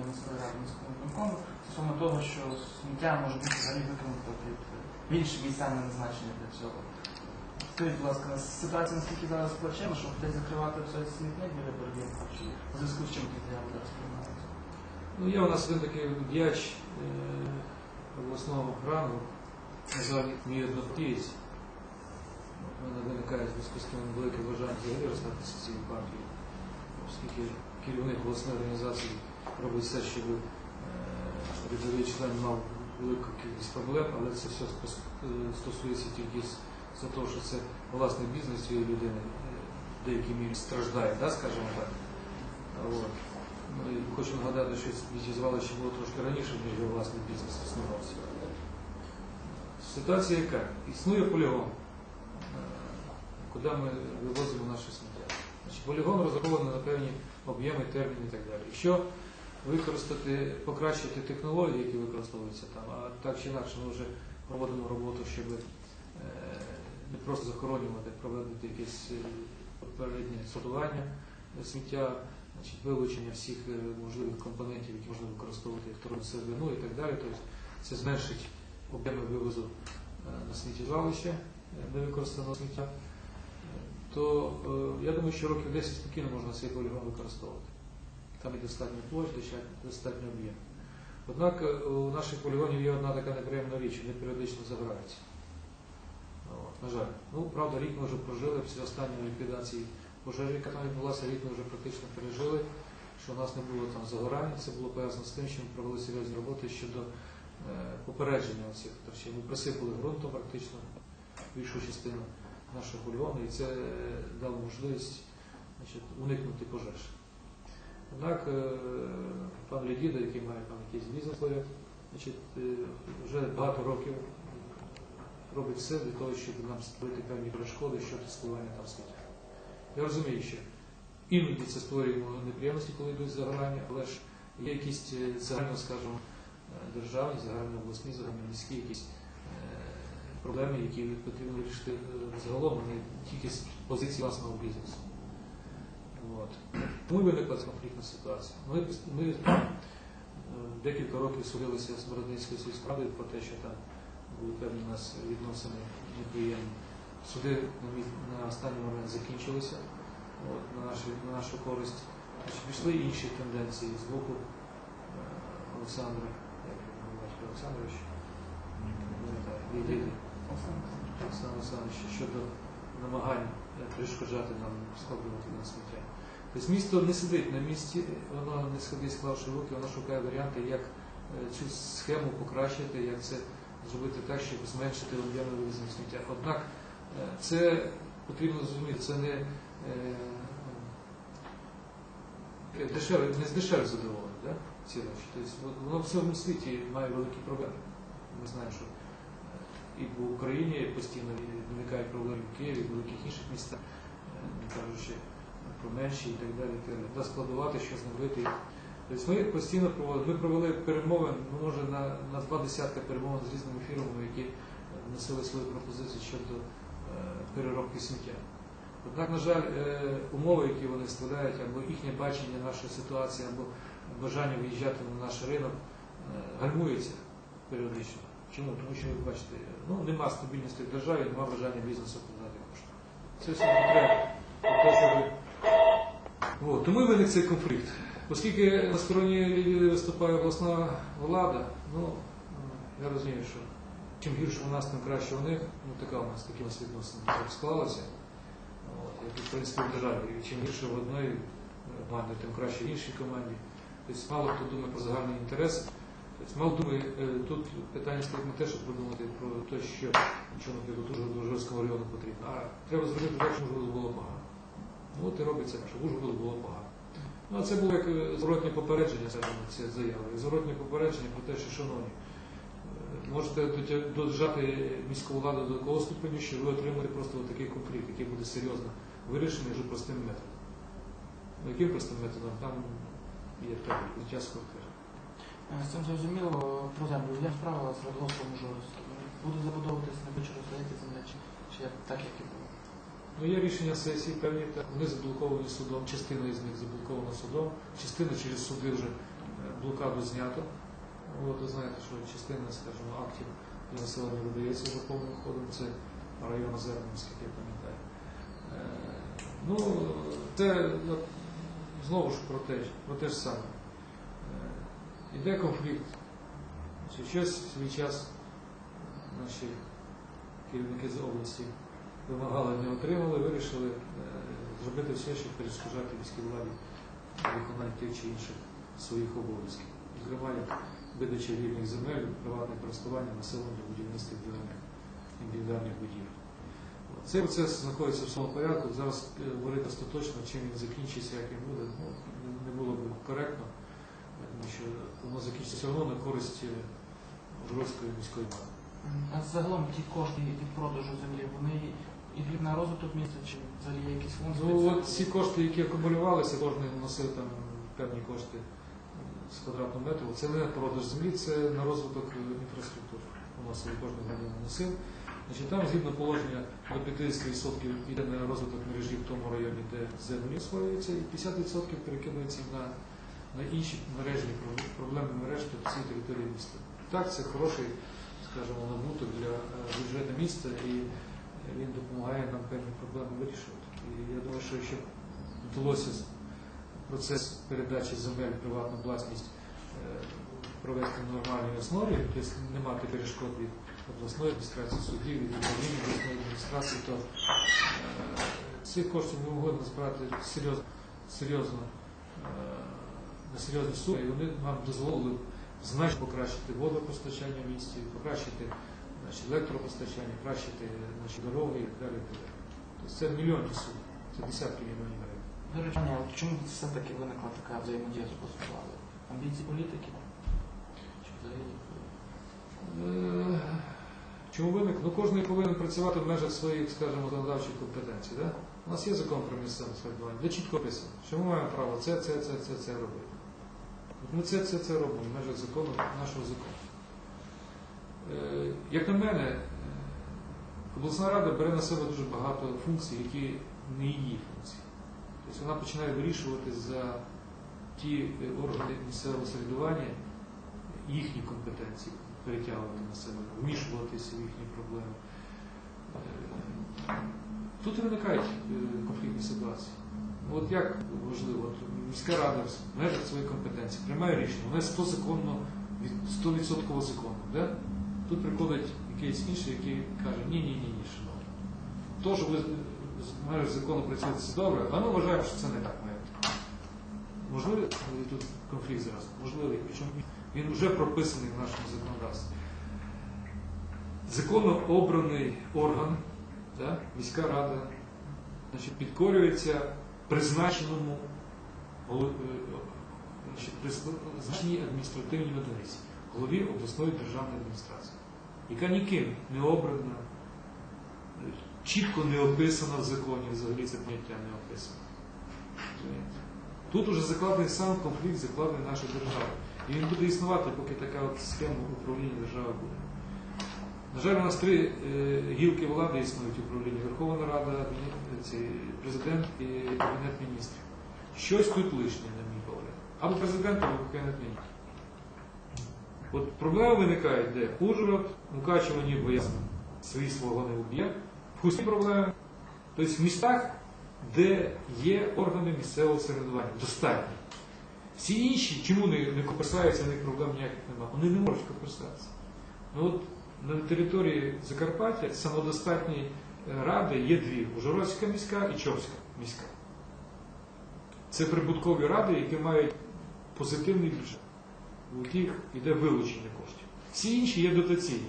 виконкому стосовно того, що сміття може бути взагалі викинуто під е, в інші місця не назначені для цього. Скажіть, будь ласка, ситуація наскільки зараз плачевна, що десь закривати цей смітник біля боргів, чи в зв'язку з чим ті заяви зараз приймаються? Ну, є у нас один такий діяч е, обласного рангу, названий мій однопартієць. У мене виникає зв'язку з тим велике бажання взагалі розстатися з цією партією, оскільки керівник обласної організації робить все, щоб е, рядовий член мав велику кількість проблем, але це все е, стосується тільки з- того, що це власний бізнес цієї людини, е, в деякій мірі страждає, да, скажімо так. От. Ну, і хочу нагадати, що сміттєзвалище було трошки раніше, ніж його власний бізнес існувався. Ситуація яка? Існує полігон, е, куди ми вивозимо наше сміття. Полігон розрахований на певні об'єми, терміни і так далі. Якщо використати, покращити технології, які використовуються там, а так чи інакше ми вже проводимо роботу, щоб е, не просто захоронювати, проводити якесь е, попереднє сортування сміття, значить, вилучення всіх е, можливих компонентів, які можна використовувати як вторинну сировину і так далі. Тобто це зменшить об'єми вивозу на сміттєзвалище невикористаного сміття. То я думаю, що років 10 спокійно можна цей полігон використовувати. Там і достатньо площ, достатньо- об'єм. Однак е, у наших полігонів є одна така неприємна річ, вони періодично загораються. От, на жаль. Ну, правда, рік ми вже прожили після останньої ліквідації пожежі, яка там відбулася, рік ми вже практично пережили, що у нас не було там загорань. Це було пов'язано з тим, що ми провели серйозні роботи щодо е, попередження цих торчів. Ми присипали ґрунтом практично більшу частину нашого полігону, і це е, дало можливість значить, уникнути пожеж. Однак е, пан Ледіда, який має там якийсь бізнес значить, е, вже багато років робить все для того, щоб нам створити певні перешкоди щодо спливання там сміття. Я розумію, що іноді це створює неприємності, коли йдуть загорання, але ж є якісь е, загально, скажімо, державні, загально обласні, загально міські якісь проблеми, які потрібно вирішити загалом, а не тільки з позиції власного бізнесу. От. Тому виникла ця конфліктна ситуація. Ми, ми е, декілька років судилися з Бородинською сільськрадою про те, що там були певні у нас відносини неприємні. Суди на, останній момент закінчилися от, на, нашу, на нашу користь. Значить, пішли інші тенденції з боку е, Олександра, як батько Олександрович. Олександра Олександровича щодо намагань е, перешкоджати нам складувати на сміття. Тобто місто не сидить на місці, воно не сидить, склавши руки, воно шукає варіанти, як е, цю схему покращити, як це зробити так, щоб зменшити об'єми вивезення сміття. Однак е, це потрібно зрозуміти, це не дешеве, не з дешевих задоволень, да? ці речі. Тобто воно в всьому світі має великі проблеми. Ми знаємо, що і в Україні постійно виникають проблеми в Києві, в великих інших містах, е, не кажучи про менші і так далі. Треба складувати, що робити. Тобто ми постійно проводили, ми провели перемовин, ну, може на, на два десятка перемовин з різними фірмами, які е, вносили свої пропозиції щодо е, переробки сміття. Однак, на жаль, умови, які вони вставляють, або їхнє бачення нашої ситуації, або бажання виїжджати на наш ринок, гальмується періодично. Чому? Тому що ви бачите, ну нема стабільності в державі, нема бажання бізнесу подати кошти. Це все не треба. Тобто. От, тому і виник цей конфлікт. Оскільки на стороні Львів'я виступає обласна влада, ну я розумію, що чим гірше у нас, тим краще у них. Ну така у нас такі у відносини так склалися. От, як і в принципі в державі. І чим гірше в одної команді, тим краще в іншій команді. Тобто мало хто думає про загальний інтерес. Тобто, думає, е, тут питання стоїть не те, щоб подумати про те, що нічого, наприклад, дуже Ужгородському району потрібно, а треба зробити так, щоб Ужгороду було погано. Ну от і робиться, щоб Ужгороду було погано. Ну, а це було як е, зворотне попередження, скажімо, ці заяви. Зворотне попередження про те, що, шановні, е, можете дожати міську владу до такого ступеню, що ви отримаєте просто такий конфлікт, який буде серйозно вирішений вже простим методом. Ну, яким простим методом? Там є певний життя скоротити. Е, З цим зрозуміло про землю. Я справила з Радгоспом Ужгородськ. Буду забудовуватись, не хочу роздається земля, чи, чи як так, як і було. Ну, є рішення сесії певні, так, вони заблоковані судом, частина із них заблокована судом, частина через суди вже блокаду знято. От, ви знаєте, що частина, скажімо, актів для населення видається за повним ходом, це район Озерний, наскільки я пам'ятаю. Е, Ну, це знову ж про те, про те ж саме. Іде конфлікт. Щось свій час наші керівники з області вимагали, не отримали, вирішили е, зробити все, щоб перешкоджати міській владі виконання тих чи інших своїх обов'язків. Зокрема, видача вільних земель, приватне користування населення будівництва індивідуальних, будівель. Цей процес знаходиться в своєму порядку. Зараз е, говорити остаточно, чим він закінчиться, як він буде, ну, не- було б коректно, тому що воно закінчиться все одно на користь е, Ужгородської міської влади. А загалом ті кошти від продажу землі, вони йдуть на розвиток міста, чи взагалі є якийсь фонд? Ну, от ці кошти, які акумулювалися, кожен вносив там певні кошти е, з квадратного метру. Це не продаж землі, це на розвиток е, інфраструктури. Вносив кожен громадянин вносив. Значить, там згідно положення до 50% йде на розвиток мережі в тому районі, де землі освоюються, і 50% перекидується на, на інші мережні проб- проблемні мережі по всій території міста. Так, це хороший, скажімо, набуток для е, бюджету міста і він допомагає нам певні проблеми вирішувати. І я думаю, що якщо вдалося процес передачі земель в приватну власність е, провести на нормальній основі, тобто не мати перешкод від обласної адміністрації, судів, від управління обласної адміністрації, то е, цих коштів ми могли назбирати серйозно, серйозно на серйозні суми, і вони нам дозволили значно покращити водопостачання в місті, покращити значить, електропостачання, кращити наші дороги і так далі. Тобто це мільйонні суми, це десятки мільйонів гривень. До речі, Аня, от чому все-таки виникла така взаємодія з владою? Амбіції політики? Чи взагалі? Е, Чому виник? Ну кожен повинен працювати в межах своїх, скажімо, законодавчих компетенцій. Да? У нас є закон про місцеве самоврядування, де чітко описано, що ми маємо право це, це, це, це, це робити. Ми це, це, це робимо в межах закону, нашого закону. Е, Як на мене, е, обласна рада бере на себе дуже багато функцій, які не її функції. Тобто вона починає вирішувати за ті е, органи місцевого самоврядування їхні компетенції, перетягувати на себе, вмішуватися в їхні проблеми. Тут виникають конфліктні ситуації. Ну, От як важливо, от міська рада в межах своєї компетенції приймає рішення, вона 100 законно, 100% законно. Да? Тут приходить якийсь інший, який каже, ні, ні, ні, ні, шановні. То, що ви з межах закону працюєте, це добре, а ми вважаємо, що це не так має. Можливо, тут конфлікт зараз, можливий, причому він вже прописаний в нашому законодавстві. Законно обраний орган, да, міська рада, значить, підкорюється призначеному е, призначеній адміністративній одиниці, голові обласної державної адміністрації, яка ніким не обрана, чітко не описана в законі, взагалі це поняття не описано. Тут уже закладений сам конфлікт, закладений нашої держави. І він буде існувати, поки така от схема управління держави буде. На жаль, у нас три е, гілки влади існують в управлінні Верховна Рада, президент і Кабінет міністрів. Щось тут лишнє, на мій погляд. Або президент, або Кабінет міністрів. От проблеми виникають, де Ужгород, Мукачево ніби ясно, свої свого не вб'є. В проблеми. Тобто в містах, де є органи місцевого самоврядування, достатньо. Всі інші, чому не, не коперсаються, в них проблем ніяких немає. Вони не можуть коперсатися. Ну от на території Закарпаття самодостатні е, ради є дві: Ужгородська міська і Чорська міська. Це прибуткові ради, які мають позитивний бюджет. У яких йде вилучення коштів. Всі інші є дотаційні.